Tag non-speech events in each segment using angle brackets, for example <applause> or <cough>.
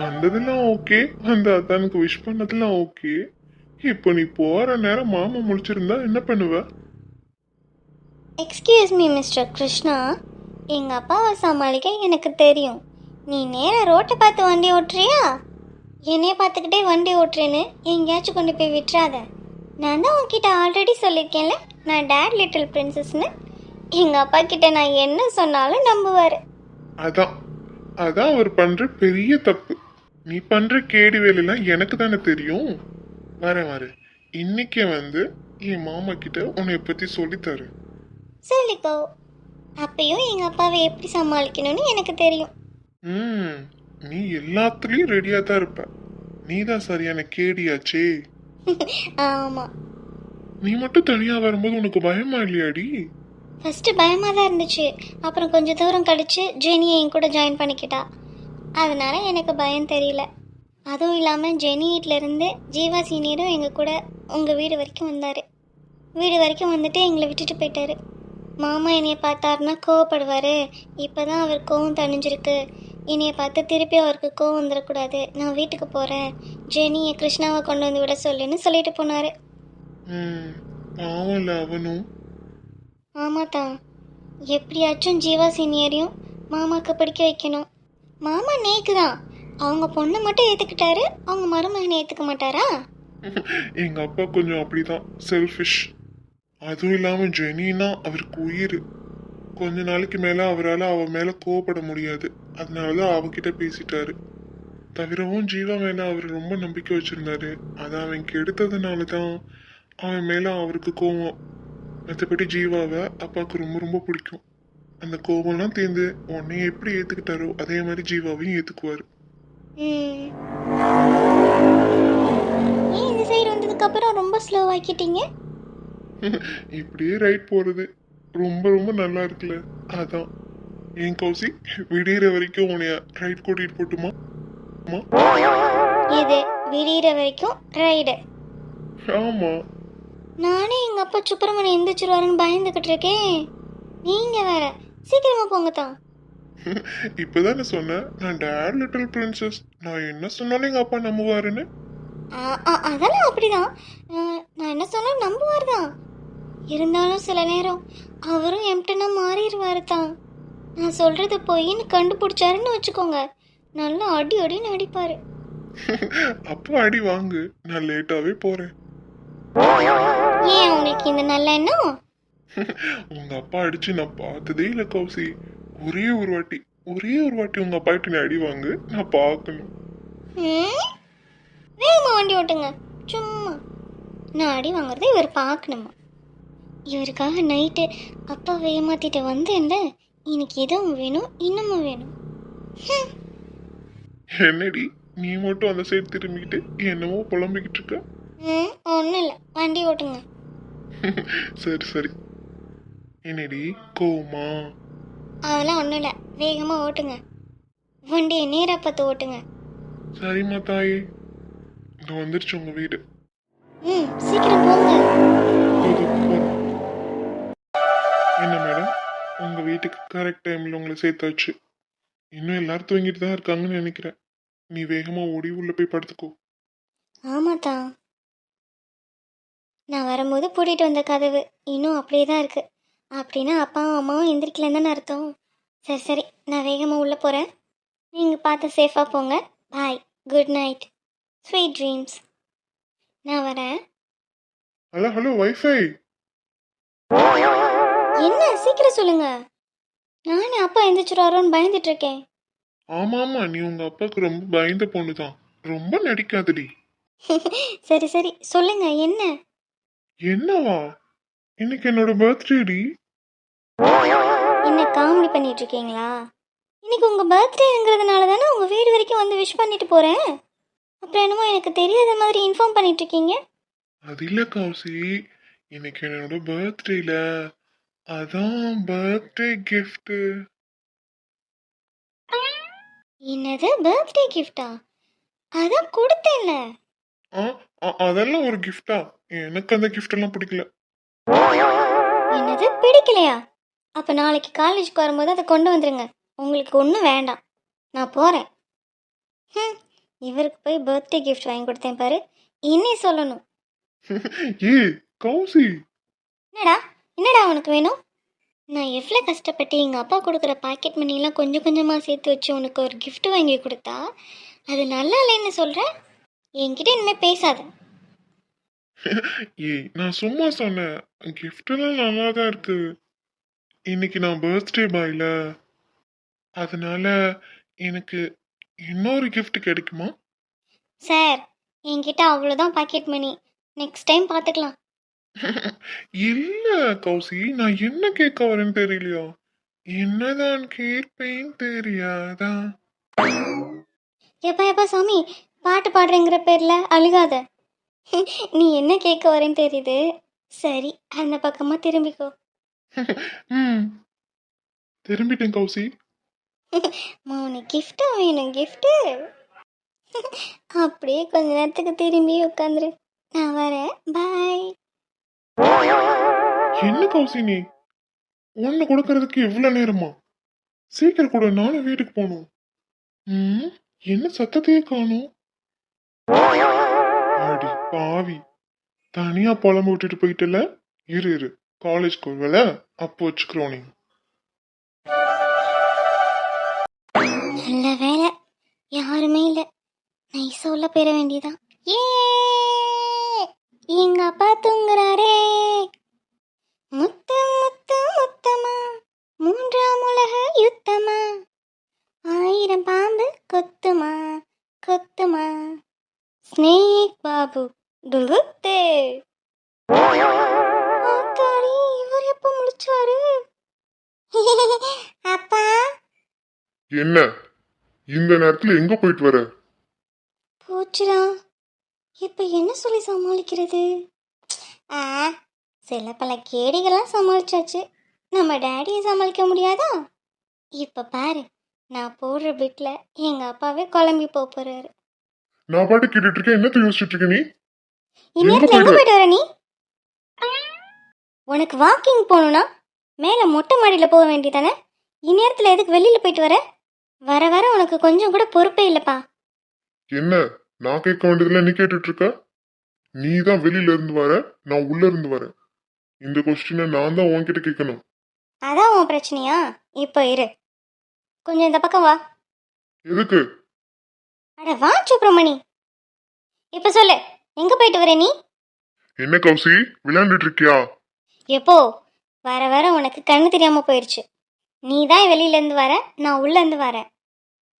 வந்ததெல்லாம் ஓகே. அந்த அத்தானுக்கு விஷ் பண்ணதெல்லாம் ஓகே. இப்போ நீ போற நேரம் மாமா முடிச்சிருந்தா என்ன பண்ணுவ? எக்ஸ்கியூஸ் மீ மிஸ்டர் கிருஷ்ணா எங்கள் அப்பாவை சமாளிக்க எனக்கு தெரியும். நீ நேராக ரோட்டை பார்த்து வண்டி ஓட்டுறியா? என்னைய பார்த்துக்கிட்டே வண்டி ஓட்டுறேன்னு எங்கேயாச்சும் கொண்டு போய் விட்டுறாத. நான் தான் உன்கிட்ட ஆல்ரெடி சொல்லியிருக்கேன்ல நான் டேட் லிட்டில் பிரின்சஸ்னு எங்கள் அப்பா கிட்ட நான் என்ன சொன்னாலும் நம்புவார். அதான். அதான் அவர் பண்ற பெரிய தப்பு. நீ பண்ற கேடி வேலையெல்லாம் எனக்கு தானே தெரியும். வரேன் வரேன் இன்னைக்கே வந்து என் மாமா கிட்ட உன்னை பத்தி சொல்லித்தரு. சொல்லிக்கோ. அப்பயும் எங்கள் அப்பாவை எப்படி சமாளிக்கணும்னு எனக்கு தெரியும். ம் நீ எல்லாத்துலயும் ரெடியா தான் இருப்ப. நீ தான் சரியான கேடியாச்சே. <laughs> ஆமாம் நீ மட்டும் தனியா வரும்போது உனக்கு பயமா இல்லையாடி? ஃபஸ்ட்டு பயமாக தான் இருந்துச்சு. அப்புறம் கொஞ்சம் தூரம் கழிச்சு ஜெனியை என் கூட ஜாயின் பண்ணிக்கிட்டா. அதனால எனக்கு பயம் தெரியல. அதுவும் இல்லாமல் ஜெனி வீட்டிலேருந்து ஜீவா சீனியரும் எங்கள் கூட உங்கள் வீடு வரைக்கும் வந்தார். வீடு வரைக்கும் வந்துட்டு எங்களை விட்டுட்டு போயிட்டாரு. மாமா என்னைய பார்த்தாருன்னா கோவப்படுவார். இப்போ தான் அவர் கோவம் தணிஞ்சிருக்கு. என்னைய பார்த்து திருப்பி அவருக்கு கோவம் வந்துடக்கூடாது. நான் வீட்டுக்கு போகிறேன் ஜெனியை கிருஷ்ணாவை கொண்டு வந்து விட சொல்லுன்னு சொல்லிட்டு போனார். அவனும். ஆமாத்தான் எப்படியாச்சும் ஜீவா சீனியரையும் மாமாக்கு பிடிக்க வைக்கணும். மாமா நேக்கு அவங்க பொண்ணை மட்டும் ஏத்துக்கிட்டாரு அவங்க மருமகனை ஏற்றுக்க மாட்டாரா? <laughs> எங்க அப்பா கொஞ்சம் அப்படிதான் செல்ஃபிஷ் அதுவும் இல்லாம ஜெனினா அவருக்கு உயிர். கொஞ்ச நாளைக்கு மேல அவரால் அவ மேல கோவப்பட முடியாது. அதனாலதான் அவகிட்ட பேசிட்டாரு. தவிரவும் ஜீவா மேல அவர் ரொம்ப நம்பிக்கை வச்சிருந்தாரு. அதை அவன் கெடுத்ததுனால தான் அவன் மேல அவருக்கு கோவம். மற்றபடி ஜீவாவை அப்பாவுக்கு ரொம்ப ரொம்ப பிடிக்கும். அந்த கோவம்லாம் தேர்ந்து உன்னைய எப்படி ஏத்துக்கிட்டாரோ அதே மாதிரி ஜீவாவையும் ஏத்துக்குவாரு. ஏன் இந்த சைடு வந்ததுக்கப்புறம் ரொம்ப ஸ்லோ ஆக்கிட்டீங்க? <laughs> இப்படியே ரைட் போறது ரொம்ப ரொம்ப நல்லா இருக்குல்ல. அதான். ஏன் கௌசி விடியிற வரைக்கும் உன்னைய ரைட் கூட்டிட்டு போட்டுமா? இது விடிகிற வரைக்கும் ரைடு ஆமா. நானே எங்கள் அப்பா சுப்பிரமணியம் எந்திரிச்சிருவாருன்னு பயந்துக்கிட்டு இருக்கேன். நீங்கள் வேற. சீக்கிரமா போங்க தான். <laughs> இப்பதானே சொன்னேன். நான் டேட் லிட்டில் பிரின்சஸ் நான் என்ன சொன்னாலும் எங்க அப்பா நம்புவாருன்னு? அதெல்லாம் அப்படிதான். நான் நான் என்ன சொன்னாலும் நம்புவார் தான். இருந்தாலும் சில நேரம் அவரும் எம்டனா மாறிடுவாரு தான். நான் சொல்றது பொய்ன்னு கண்டுபிடிச்சாருன்னு வச்சுக்கோங்க. நல்லா அடி அடின்னு அடிப்பாரு. <laughs> அப்போ அடி வாங்கு. நான் லேட்டாவே போறேன். ஏன் உங்களுக்கு இந்த நல்ல எண்ணம்? <laughs> உங்க அப்பா அடிச்சு நான் பார்த்ததே இல்லை கௌசி. ஒரே ஒரு வாட்டி ஒரே ஒரு வாட்டி உங்க அப்பா கிட்ட நீ அடி வாங்கு நான் பார்க்கணும்? வேகமா வண்டி ஓட்டுங்க. சும்மா. நான் அடி வாங்குறதை இவர் பார்க்கணுமா? இவருக்காக நைட்டு அப்பாவை ஏமாத்திட்டு வந்தேன்ல இன்னைக்கு இதுவும் வேணும் இன்னமும் வேணும். என்னடி நீ மட்டும் அந்த சைடு திரும்பிக்கிட்டு என்னமோ புலம்பிக்கிட்டு இருக்க? ஒன்றும் இல்லை. வண்டி ஓட்டுங்க. <laughs> சரி சரி. என்னடி கோவமா? அதெல்லாம் ஒன்றும் இல்லை. வேகமாக ஓட்டுங்க. வண்டியை நேராக பார்த்து ஓட்டுங்க. சரிம்மா தாயே. இங்க வந்துருச்சு உங்க வீடு. ம் சீக்கிரம் போங்க. இதோ. என்ன மேடம்? உங்க வீட்டுக்கு கரெக்ட் டைம்ல உங்களை சேர்த்தாச்சு. இன்னும் எல்லாரும் தூங்கிட்டு தான் இருக்காங்கன்னு நினைக்கிறேன். நீ வேகமா ஓடி உள்ள போய் படுத்துக்கோ. ஆமாத்தா நான் வரும்போது பூட்டிட்டு வந்த கதவு இன்னும் அப்படியே தான் இருக்கு. அப்படின்னா அப்பாவும் அம்மாவும் எந்திரிக்கலன்னு தானே அர்த்தம். சரி சரி நான் வேகமாக உள்ளே போகிறேன் நீங்கள் பார்த்து சேஃபாக போங்க. Bye good night sweet dreams நான் வரேன். ஹலோ ஹலோ வைஃபை என்ன? சீக்கிரம் சொல்லுங்க. நானே அப்பா எந்திரிச்சிருவாரோன்னு பயந்துட்டு இருக்கேன் ஆமா ஆமா நீ உங்க அப்பாவுக்கு ரொம்ப பயந்த பொண்ணு தான் ரொம்ப நடிக்காதடி. <laughs> சரி சரி சொல்லுங்க என்ன? என்னவா? இன்னைக்கு என்னோட பர்த்டேடி என்ன காமெடி பண்ணிட்டு இருக்கீங்களா இன்னைக்கு உங்க பர்த்டேங்கிறதுனால தானே உங்க வீடு வரைக்கும் வந்து விஷ் பண்ணிட்டு போறேன். அப்புறம் என்னமோ எனக்கு தெரியாத மாதிரி இன்ஃபார்ம் பண்ணிட்டு இருக்கீங்க அது இல்ல கௌசி. இன்னைக்கு என்னோட பர்த்டேல. அதான் பர்த்டே gift. என்னது? பர்த்டே கிஃப்டா அதான் கொடுத்தேன்ல. அதெல்லாம் ஒரு கிஃப்டா எனக்கு அந்த gift எல்லாம் பிடிக்கல. என்னது? பிடிக்கலையா? அப்போ நாளைக்கு காலேஜுக்கு வரும்போது அதை கொண்டு வந்துருங்க. உங்களுக்கு ஒன்றும் வேண்டாம். நான் போகிறேன் ம் இவருக்கு போய் பர்த்டே கிஃப்ட் வாங்கி கொடுத்தேன் பாரு. இன்னே சொல்லணும். <laughs> ஏய் கௌசி. என்னடா? என்னடா உனக்கு வேணும்? நான் எவ்வளோ கஷ்டப்பட்டு எங்கள் அப்பா கொடுக்குற பாக்கெட் மணிலாம் கொஞ்சம் கொஞ்சமாக சேர்த்து வச்சு உனக்கு ஒரு gift வாங்கி கொடுத்தா அது நல்லா இல்லைன்னு சொல்கிறேன் என்கிட்ட இனிமேல் பேசாத. <laughs> ஏய் நான் சும்மா சொன்னேன். கிஃப்டெல்லாம் நல்லா தான் இருக்கு. இன்னைக்கு நான் பர்த்டே பாய்ல அதனால எனக்கு இன்னொரு gift கிடைக்குமா? சார் என்கிட்ட அவ்வளோதான் பாக்கெட் மணி நெக்ஸ்ட் டைம் பார்த்துக்கலாம் <laughs> இல்ல கௌசி நான் என்ன கேட்க வரேன்னு தெரியலையா. என்னதான் கேட்பேன் தெரியாதா எப்பா எப்பா சாமி பாட்டு பாடுறேங்கிற பேரில் அழுகாத. <laughs> நீ என்ன கேட்க வரேன்னு தெரியுது. சரி அந்த பக்கமாக திரும்பிக்கோ. <laughs> ம். திரும்பிட்டேன் கௌசி. மூணு gift வேணும் கிஃப்ட்டு அப்படியே கொஞ்ச நேரத்துக்கு திரும்பி உட்காந்துரு. நான் வரேன். பாய் என்ன கௌசி நீ? ஒண்ணு கொடுக்கறதுக்கு எவ்வளவு நேரமா? சீக்கிரம் கூட நானும் வீட்டுக்கு போகணும். ம். என்ன சத்தத்தையே காணும்? அடி பாவி. தனியா புலம்பு விட்டுட்டு போயிட்டல? இரு இரு. காலேஜ் வருவல அப்போ வச்சுக்கிறோம் நீ நல்ல வேலை யாருமே இல்லை. நைஸா உள்ள பெற வேண்டியதான் ஏ! எங்க அப்பா தூங்குறாரே. முத்து முத்து முத்தமா? மூன்றாம் உலக யுத்தமா? ஆயிரம் பாம்பு கொத்துமா? கொத்துமா? ஸ்னேக் பாபு டுகுத்தே எப்ப முடிச்சாரு. <laughs> அப்பா. என்ன? இந்த நேரத்துல எங்க போயிட்டு வர? போச்சுடா. இப்போ என்ன சொல்லி சமாளிக்கிறது? ஆ சில பல கேடிகள்லாம் சமாளிச்சாச்சு. நம்ம டேடியை சமாளிக்க முடியாதா? இப்போ பாரு நான் போடுற பிட்டில் எங்கள் அப்பாவே குழம்பி போக போகிறாரு நான் பாட்டு கேட்டுட்டு இருக்கேன். என்னத்த யோசிச்சுட்டு இருக்க நீ? இந்நேரத்தில் எங்கே போயிட்டு வர நீ? உனக்கு வாக்கிங் போகணும்னா மேலே மொட்டை மாடியில் போக வேண்டியதானே? இந்நேரத்தில் எதுக்கு வெளியில் போயிட்டு வர? வர வர உனக்கு கொஞ்சம் கூட பொறுப்பே இல்லைப்பா. என்ன? நான் கேட்க வேண்டியதுல நீ கேட்டுட்டு இருக்க நீ தான் வெளியில இருந்து வர நான் உள்ள இருந்து வரேன் இந்த கொஸ்டினை நான் தான் உன்கிட்ட கேட்கணும். அதான் உன் பிரச்சனையா? இப்போ இரு. கொஞ்சம் இந்த பக்கம் வா. எதுக்கு? அட வா சுப்பிரமணி. இப்போ சொல்லு எங்கே போயிட்டு வர நீ? என்ன கௌசி விளையாண்டுட்டு இருக்கியா? எப்போ? வர வர உனக்கு கண்ணு தெரியாமல் போயிடுச்சு நீ தான் வெளியிலேருந்து வர நான் உள்ளேருந்து வரேன்.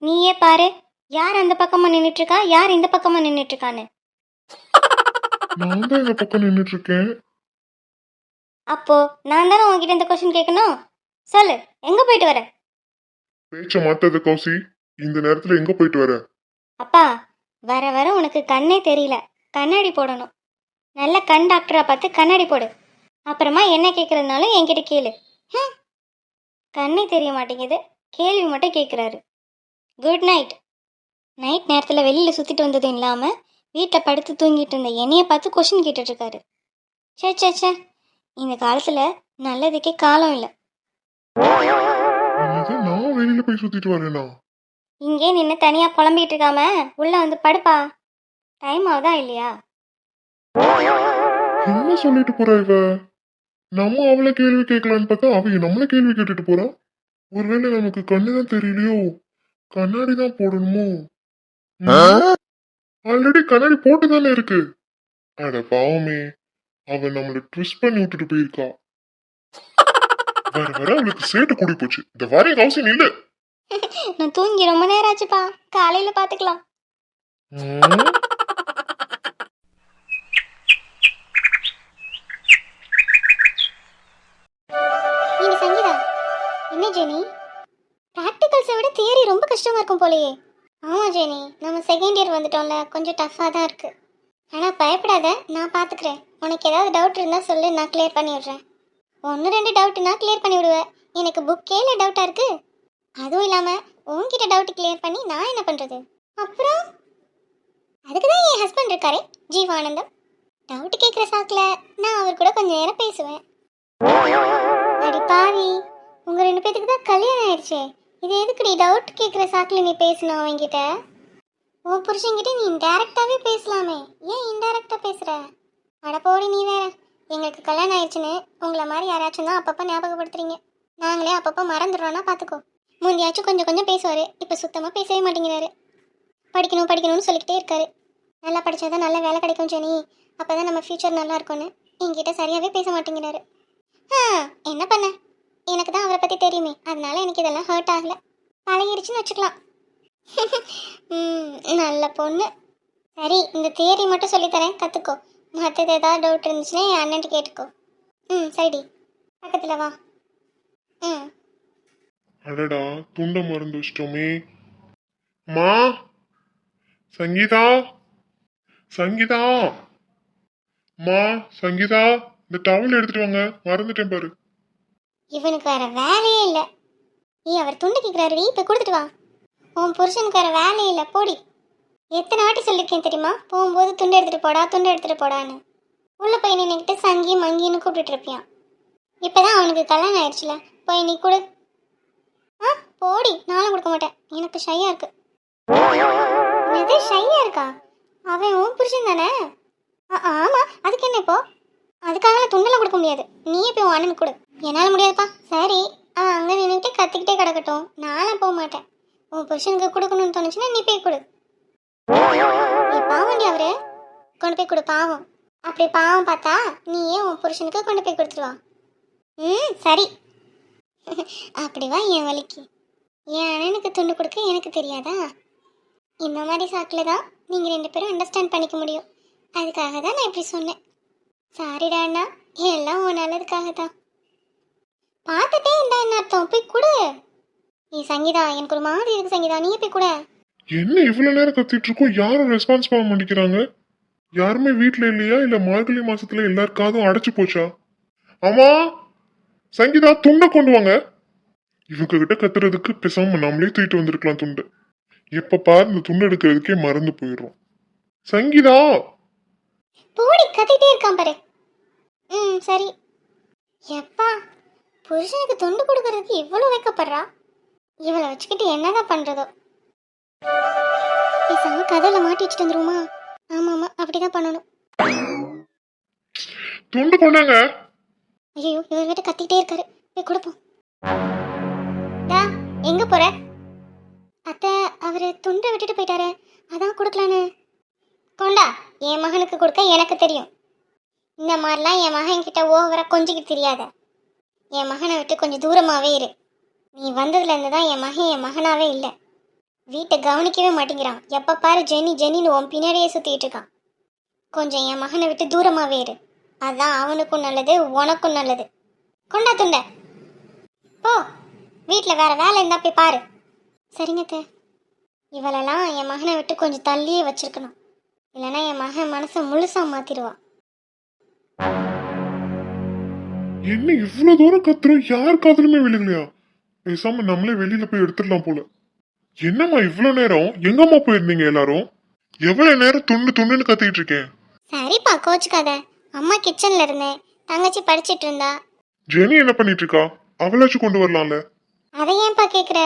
நீயே பாரு யார் அந்த பக்கமாக நின்றுட்டு இருக்கா யார் இந்த பக்கமாக நின்றுட்டு இருக்கான்னு நான் தான் இந்த பக்கம் நின்றுட்டு இருக்கேன் அப்போ நான் தானே உன்கிட்ட இந்த கொஸ்டின் கேட்கணும்? சொல்லு எங்கே போயிட்டு வர? பேச்ச மாத்தாத கௌசி இந்த நேரத்துல எங்க போயிட்டு வர? அப்பா வர வர உனக்கு கண்ணே தெரியல. கண்ணாடி போடணும். நல்ல கண் டாக்டரா பார்த்து கண்ணாடி போடு. அப்புறமா என்ன கேட்குறதுனாலும் என்கிட்ட கேளு. ஹம். கண்ணே தெரிய மாட்டேங்குது. கேள்வி மட்டும் கேட்குறாரு குட் நைட் நைட் நேரத்தில் வெளியில் சுற்றிட்டு வந்ததும் இல்லாமல் வீட்டில் படுத்து தூங்கிட்டு இருந்த என்னைய பார்த்து கொஷின் கேட்டுட்டு இருக்காரு சே சே சே இந்த காலத்தில் நல்லதுக்கே காலம் இல்லை. என்னது நான் வெளியில போய் சுத்திட்டு வரேனா? இங்கே நின்று தனியாக புலம்பிட்டு இருக்காம உள்ளே வந்து படுப்பா. டைம் ஆகுதா இல்லையா? என்ன சொல்லிட்டு போறா இவ? நம்ம அவளை கேள்வி கேட்கலான்னு பார்த்தா அவ நம்மள கேள்வி கேட்டுட்டு போறா. ஒருவேளை நமக்கு கண்ணுதான் தெரியலையோ? கண்ணாடி தான் போடணுமோ? ஆல்ரெடி கண்ணாடி போட்டு தானே இருக்கு. அட பாவமே. அவ நம்மள ட்விஸ்ட் பண்ணி விட்டுட்டு போயிருக்கா. வர வர அவளுக்கு சேட்டு கூடி போச்சு. இந்த வாரிய கௌசி இல்ல. நான் தூங்கி ரொம்ப நேரம் ஆச்சுப்பா. காலையில் பார்த்துக்கலாம் ப்ராக்டிக்கல்ஸை விட தியரி ரொம்ப கஷ்டமாக இருக்கும் போலயே. ஆமா ஜெனி. நம்ம செகண்ட் இயர் வந்துட்டோம்ல. கொஞ்சம் டஃப்பாக தான் இருக்குது ஆனால் பயப்படாத. நான் பார்த்துக்கிறேன் உனக்கு ஏதாவது டவுட் இருந்தால் சொல்லு. நான் கிளியர் பண்ணி விடுறேன். ஒன்று ரெண்டு டவுட்டு நான் கிளியர் பண்ணி விடுவேன் எனக்கு புக்கேல டவுட்டாக இருக்குது அதுவும் இல்லாமல் உன்கிட்ட டவுட் கிளியர் பண்ணி நான் என்ன பண்ணுறது அப்புறம்? அதுக்கு தான் என் ஹஸ்பண்ட் இருக்காரே ஜீவானந்தம். டவுட் கேட்குற சாக்கில் நான் அவர் கூட கொஞ்சம் நேரம் பேசுவேன். அடி பாவி. உங்கள் ரெண்டு பேத்துக்கு தான் கல்யாணம் ஆயிடுச்சே. இது எதுக்குடி டவுட் கேட்குற சாக்கில் நீ பேசணும் அவங்ககிட்ட உன் புருஷன்கிட்ட நீ டேரெக்டாகவே பேசலாமே. ஏன் இன்டேரக்டாக பேசுகிற அட போடி நீ வேற. எங்களுக்கு கல்யாணம் ஆயிடுச்சுன்னு உங்களை மாதிரி யாராச்சும் தான் அப்பப்போ ஞாபகப்படுத்துறீங்க. நாங்களே அப்பப்போ மறந்துடுறோன்னா பார்த்துக்கோ முந்தியாச்சும் கொஞ்சம் கொஞ்சம் பேசுவார். இப்போ சுத்தமாக பேசவே மாட்டேங்கிறாரு. படிக்கணும் படிக்கணும்னு சொல்லிக்கிட்டே இருக்காரு. நல்லா படிச்சாதான் நல்ல வேலை கிடைக்கும் ஜெனி. அப்போ தான் நம்ம ஃப்யூச்சர் நல்லா இருக்கும்னு. என்கிட்ட சரியாகவே பேச மாட்டேங்கிறாரு. ஆ என்ன பண்ண? எனக்கு தான் அவரை பற்றி தெரியுமே. அதனால எனக்கு இதெல்லாம் ஹர்ட் ஆகலை. பழகிடுச்சுன்னு வச்சுக்கலாம். <laughs> ம், நல்ல பொண்ணு. சரி இந்த தியரி மட்டும் சொல்லித்தரேன். கற்றுக்கோ மற்றது ஏதாவது டவுட் இருந்துச்சுன்னா என் அண்ணன்ட்டு கேட்டுக்கோ. ம் சரிடி. பக்கத்தில் வா. ம் அடடா துண்டை மறந்து வச்சிட்டோமே. மா சங்கீதா சங்கீதா. மா சங்கீதா இந்த டவல் எடுத்துட்டு வாங்க. மறந்துட்டேன் பாரு. இவனுக்கு வேற வேலையே இல்லை. ஏ அவர் துண்டு கேட்குறாருடி இப்போ கொடுத்துட்டு வா. உன் புருஷனுக்கு வேற வேலையே இல்லை போடி. எத்தனை வாட்டி சொல்லியிருக்கேன் தெரியுமா? போகும்போது துண்டு எடுத்துகிட்டு போடா துண்டு எடுத்துகிட்டு போடான்னு. உள்ள போய் நின்றுக்கிட்டு சங்கி மங்கின்னு கூப்பிட்டுட்டு இருப்பியான் இப்போதான் அவனுக்கு கல்யாணம் ஆயிடுச்சுல போய் நீ கொடு. ஆ போடி நானும் கொடுக்க மாட்டேன். எனக்கு ஷையாக இருக்கு. என்னது ஷையாக இருக்கா? அவன் உன் புருஷன் தானே? ஆ- அதுக்கு என்ன இப்போ? அதுக்காக துண்டெல்லாம் கொடுக்க முடியாது. நீயே போய் உன் அண்ணனுக்கு கொடு. என்னால் முடியாதுப்பா. சரி. ஆ அங்கே நின்றுக்கிட்டே கற்றுக்கிட்டே கிடக்கட்டும். நானும் போக மாட்டேன். உன் புருஷனுக்கு கொடுக்கணும்னு தோணுச்சுன்னா நீ போய் கொடு. நீ பாவண்டி அவரு. கொண்டு போய் கொடு பாவம். அப்படி பாவம் பார்த்தா நீயே உன் புருஷனுக்கு கொண்டு போய் கொடுத்துருவான். ம் சரி. அப்படிவா என் வலிக்கு என் அண்ணனுக்கு துண்டு கொடுக்க எனக்கு தெரியாதா? இந்த மாதிரி சாக்கில் தான் நீங்கள் ரெண்டு பேரும் அண்டர்ஸ்டாண்ட் பண்ணிக்க முடியும். அதுக்காக தான் நான் இப்படி சொன்னேன். சாரிடா அண்ணா. எல்லாம் உன் நல்லதுக்காக தான் பார்த்துட்டே இருந்தா என்ன அர்த்தம்? போய் கொடு. நீ சங்கீதா எனக்கு ஒரு மாதிரி இருக்கு சங்கீதா. நீயே போய் கொடு. என்ன இவ்வளவு நேரம் கத்திட்டு இருக்கோம் யாரும் ரெஸ்பான்ஸ் பண்ண மாட்டேங்கிறாங்க. யாருமே வீட்ல இல்லையா? இல்ல மார்கழி மாசத்துல எல்லார் காதும் அடைச்சு போச்சா? ஆமா. சங்கீதா துண்டை கொண்டு வாங்க. இவங்க கிட்ட கத்துறதுக்கு பேசாம நம்மளே தூக்கிட்டு வந்திருக்கலாம் துண்டு. எப்ப பாரு இந்த துண்டு எடுக்கிறதுக்கே மறந்து போயிடுறோம். சங்கீதா! போடி கத்திட்டே இருக்கான் பாரு. ம் சரி. எப்பா புருஷனுக்கு தொண்டு கொடுக்கறதுக்கு இவ்வளோ வைக்கப்படுறா? இவளை வச்சுக்கிட்டு என்னதான் பண்றதோ? பேசாம கதையில மாட்டி வச்சுட்டு வந்துருமா ஆமா ஆமா அப்படிதான் பண்ணணும். துண்டு கொண்டாங்க ஐயோ இவர் கிட்ட கத்திக்கிட்டே இருக்காரு. போய் கொடுப்போம் டா எங்க போற? அத்தை அவரு துண்டை விட்டுட்டு போயிட்டாரு. அதான் கொடுக்கலான்னு. கொண்டா. என் மகனுக்கு கொடுக்க எனக்கு தெரியும். இந்த மாதிரிலாம் என் மகன் கிட்ட ஓவராக கொஞ்சிக்கிட்டு தெரியாத. என் மகனை விட்டு கொஞ்சம் தூரமாகவே இரு. நீ வந்ததுலேருந்து தான் என் மகன் என் மகனாகவே இல்லை. வீட்டை கவனிக்கவே மாட்டேங்கிறான். எப்போ பாரு ஜெனி ஜெனின்னு உன் பின்னாடியே சுற்றிட்டு இருக்கான். கொஞ்சம் என் மகனை விட்டு தூரமாகவே இரு. அதான் அவனுக்கும் நல்லது உனக்கும் நல்லது. கொண்டா துண்ட. போ. வீட்டில் வேற வேலை இருந்தால் போய் பாரு. சரிங்க இவளெல்லாம் என் மகனை விட்டு கொஞ்சம் தள்ளியே வச்சிருக்கணும். இல்லைன்னா என் மகன் மனசை முழுசா மாத்திடுவா என்ன இவ்வளவு தூரம் கத்துறோம் யார் காதுலுமே விழுகலையா? பேசாம நம்மளே வெளியில போய் எடுத்துடலாம் போல. என்னம்மா இவ்வளவு நேரம்? எங்கம்மா போயிருந்தீங்க எல்லாரும்? எவ்வளவு நேரம் துண்டு துண்டுன்னு கத்திட்டு இருக்கேன்? சரிப்பா கோச்சுக்காத. அம்மா கிச்சன்ல இருந்தேன். தங்கச்சி படிச்சிட்டு இருந்தா. ஜெனி என்ன பண்ணிட்டு இருக்கா? அவளாச்சும் கொண்டு வரலாம்ல. அதை ஏன்பா கேட்குற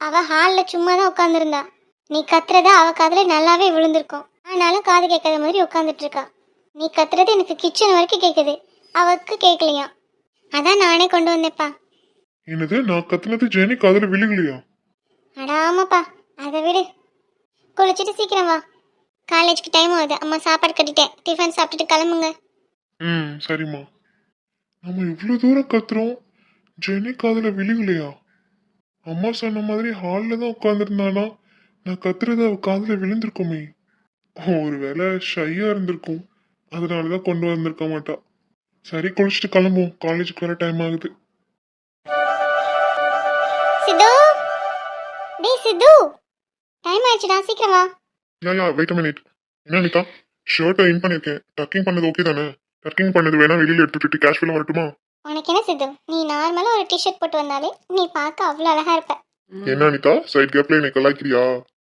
அவ ஹாலில் சும்மா தான் உட்காந்துருந்தா நீ கத்துறது அவ காதுல நல்லாவே விழுந்திருக்கும். ஆனாலும் காது கேட்காத மாதிரி உட்காந்துட்டு இருக்கா நீ கத்துறது எனக்கு கிச்சன் வரைக்கும் கேட்குது அவக்கு கேட்கலையா அதான் நானே கொண்டு வந்தேன்ப்பா. என்னது நான் கத்துனது ஜெனி காதுல விழுகலையா? அட ஆமாப்பா அதை விடு. குளிச்சுட்டு சீக்கிரம் வா. காலேஜுக்கு டைம் ஆகுது. அம்மா சாப்பாடு கட்டிட்டேன். டிஃபன் சாப்பிட்டுட்டு கிளம்புங்க. ம் சரிம்மா. நம்ம இவ்வளவு தூரம் கத்துறோம். ஜெனி காதுல விழுகலையா? அம்மா சொன்ன மாதிரி ஹாலில் தான் உட்காந்துருந்தானா நான் கத்துறது அவ காதுல விழுந்திருக்குமே. ஒருவேளை ஷையா இருந்திருக்கும். அதனால தான் கொண்டு வந்திருக்க மாட்டா. சரி குளிச்சுட்டு கிளம்புவோம். காலேஜுக்கு வர டைம் ஆகுது. சித்து? டேய் சித்து! டைம் ஆயிடுச்சுடா சீக்கிரம் வா. யா யா வெயிட் மினிட் என்ன அனிதா ஷர்ட்டை இன் பண்ணியிருக்கேன் டக்கிங் பண்ணது ஓகே தானே? டக்கிங் பண்ணது வேணா வெளியில எடுத்துட்டு கேஷ் ஃபில் வரட்டுமா? உனக்கு என்ன சித்து? நீ நார்மலாக ஒரு டிஷர்ட் போட்டு வந்தாலே நீ பார்க்க அவ்வளோ அழகா இருப்ப. என்ன அனிதா சைட் கேப்ல என்னை கலாய்க்கிறியா?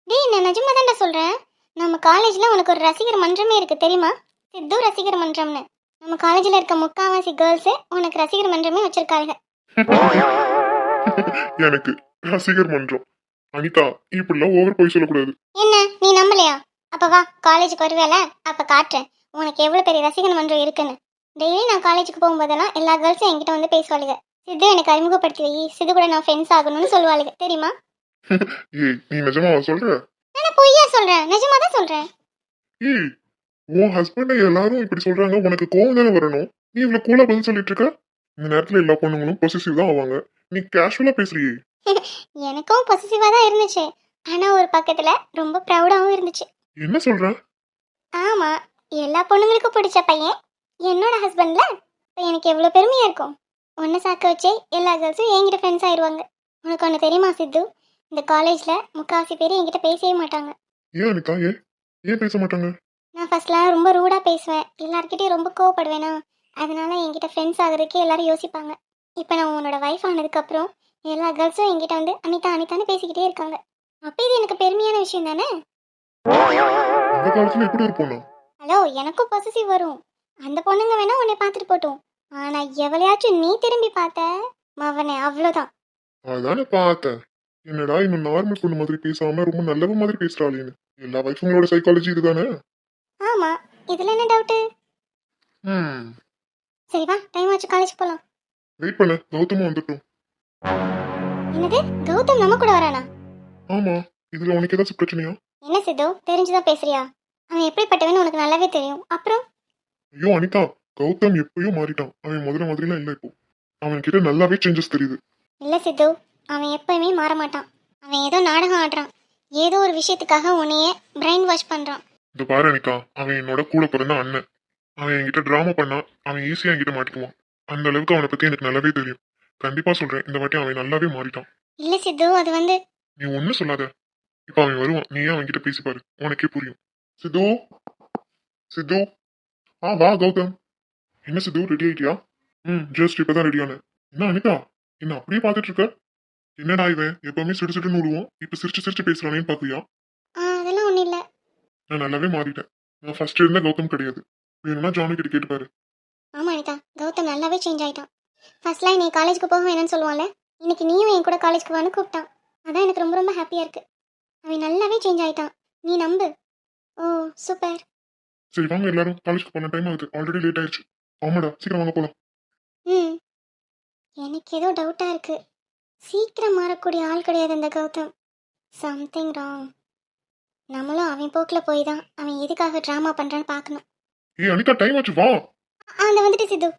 டேய் நான் நிஜமா தான்டா சொல்கிறேன் நம்ம காலேஜில் உனக்கு ஒரு ரசிகர் மன்றமே இருக்கு தெரியுமா? சித்து ரசிகர் மன்றம்னு. நம்ம காலேஜில் இருக்க முக்காவாசி கேர்ள்ஸு உனக்கு ரசிகர் மன்றமே வச்சிருக்காங்க. <laughs> எனக்கு ரசிகர் மன்றம். அனிதா இப்படிலாம் ஓவர் போய் சொல்லக்கூடாது. என்ன நீ நம்பலையா? அப்ப வா காலேஜுக்கு வருவேல அப்ப காட்டுறேன். உனக்கு எவ்வளவு பெரிய ரசிகன் மன்றம் இருக்குன்னு. டெய்லி நான் காலேஜுக்கு போகும்போதெல்லாம் எல்லா கேர்ள்ஸும் என்கிட்ட வந்து பேசுவாளுங்க சித்து எனக்கு அறிமுகப்படுத்தி வை சித்து கூட நான் ஃப்ரெண்ட்ஸ் ஆகணும்னு சொல்லுவாளுங்க தெரியுமா? <laughs> ஏய் நீ நிஜமா சொல்ற? நான் பொய்யா சொல்றேன். நிஜமா தான் சொல்றேன். ஏய் உன் ஹஸ்பண்டை எல்லாரும் இப்படி சொல்றாங்க. உனக்கு கோவம் தானே வரணும்? நீ இவ்வளவு கூலா பதில் சொல்லிட்டு இருக்க இந்த நேரத்துல எல்லா பொண்ணுங்களும் பொசிசிவ் தான் ஆவாங்க. நீ கேஷுவலா பேசுறியே. <laughs> எனக்கும் பொசிட்டிவாக தான் இருந்துச்சு. ஆனா ஒரு பக்கத்துல ரொம்ப ப்ரௌடாகவும் இருந்துச்சு. என்ன சொல்ற? ஆமா எல்லா பொண்ணுங்களுக்கும் பிடிச்ச பையன் என்னோட ஹஸ்பண்ட்ல எனக்கு எவ்வளோ பெருமையா இருக்கும். ஒன்று சாக்க வச்சே எல்லா கேர்ள்ஸும் என்கிட்ட ஃப்ரெண்ட்ஸ் ஆயிடுவாங்க உனக்கு ஒன்று தெரியுமா சித்து? இந்த காலேஜில் முக்காவாசி பேர் என்கிட்ட பேசவே மாட்டாங்க. ஏன் அனிதா? ஏன்? ஏன் பேச மாட்டாங்க? நான் ஃபர்ஸ்ட்லாம் ரொம்ப ரூடாக பேசுவேன். எல்லார்கிட்டயும் ரொம்ப கோவப்படுவேனா? அதனால என்கிட்ட ஃப்ரெண்ட்ஸ் ஆகிறதுக்கே எல்லாரும் யோசிப்பாங்க. இப்போ நான் உன்னோட ஒய்ஃப் ஆனதுக்கப்புறம் எல்லா கேர்ள்ஸும் என்கிட்ட வந்து அனிதா அனிதான்னு பேசிக்கிட்டே இருக்காங்க. அப்போ இது எனக்கு பெருமையான விஷயம் தானே? இந்த காலத்துல எப்படி பொண்ணா ஹலோ எனக்கும் பொசசிவ் வரும். அந்த பொண்ணுங்க வேணா உன்னை பார்த்துட்டு போட்டும். ஆனா எவளையாச்சும் நீ திரும்பி பார்த்த மவனே அவ்வளோதான் அதானே பார்த்தேன். என்னடா இன்னும் நார்மல் பொண்ணு மாதிரி பேசாம ரொம்ப நல்லவ மாதிரி பேசுறாளேன்னு. எல்லா வைஃபுங்களோட சைக்காலஜி இதுதானே? ஆமா இதுல என்ன டவுட்டு ம் சரி வா டைம் ஆச்சு காலேஜ் போலாம். வெயிட் பண்ண கௌதமும் வந்துட்டோம். என்னது? கௌதம் நம்ம கூட வரானா? ஆமா இதுல உனக்கு ஏதாச்சும் பிரச்சனையா? என்ன சித்து தெரிஞ்சுதான் பேசுறியா? அவன் எப்படிப்பட்டவன்னு உனக்கு நல்லாவே தெரியும். அப்புறம்? ஐயோ அனிதா கௌதம் எப்பயும் மாறிட்டான். அவன் முதல்ல மாதிரிலாம் இல்ல இப்போ. அவன் கிட்ட நல்லாவே சேஞ்சஸ் தெரியுது. இல்ல சித்து அவன் எப்பவுமே மாற மாட்டான் அவன் ஏதோ நாடகம் ஆடுறான். ஏதோ ஒரு விஷயத்துக்காக உன்னைய பிரைன் வாஷ் பண்றான். இந்த பாரு அனிதா அவன் என்னோட கூட பிறந்த அண்ணன். அவன் என்கிட்ட டிராமா பண்ணா அவன் ஈஸியா என்கிட்ட மாட்டிக்குவான். அந்த அளவுக்கு அவனை பத்தி எனக்கு நல்லாவே தெரியும். கண்டிப்பா சொல்றேன் இந்த வாட்டி அவன் நல்லாவே மாறிட்டான். இல்ல சித்து அது வந்து நீ ஒன்னும் சொல்லாத. இப்ப அவன் வருவான் நீயே அவன் கிட்ட பேசி பாரு. உனக்கே புரியும். சித்து? சித்து? ஆ வா கௌதம். என்ன சித்து ரெடி ஆயிட்டியா? ம் ஜஸ்ட் இப்பதான் ரெடியான என்ன அனிதா என்ன அப்படியே பார்த்துட்டு இருக்க? என்னடா இவன் எப்பவுமே சிடு சிடுன்னு விடுவோம் இப்ப சிரிச்சு சிரிச்சு பேசுறானேன்னு ஆ, அதெல்லாம் ஒன்றும் இல்லை. நான் நல்லாவே மாறிட்டேன். நான் ஃபர்ஸ்ட் இருந்த கௌதம் கிடையாது. வேணும்னா ஜானி கிட்ட கேட்டு பாரு. ஆமா அனிதா. கௌதம் நல்லாவே சேஞ்ச் ஆயிட்டான். ஃபர்ஸ்ட்லாம் நீ காலேஜுக்கு போக வேணாம்னு சொல்லுவான்ல இன்னைக்கு நீயும் என் கூட காலேஜுக்கு வான்னு கூப்பிட்டான். அதான் எனக்கு ரொம்ப ரொம்ப ஹாப்பியா இருக்கு. அவன் நல்லாவே சேஞ்ச் ஆயிட்டான். நீ நம்பு. ஓ சூப்பர் சரி வாங்க எல்லாரும். காலேஜ்க்கு போன டைம் ஆகுது. ஆல்ரெடி லேட் ஆயிடுச்சு ஆமாடா சீக்கிரம் வாங்க போலாம். ம். எனக்கு ஏதோ டவுட்டா இருக்கு. சீக்கிரம் மாறக்கூடிய ஆள் கிடையாது இந்த கௌதம். சம்திங் ராங் நம்மளும் அவன் போக்கில் போய் தான் அவன் எதுக்காக ட்ராமா பண்ணுறான்னு பார்க்கணும். ஏய் அனிதா டைம் ஆச்சு வா. அந்த வந்துட்டு சித்து.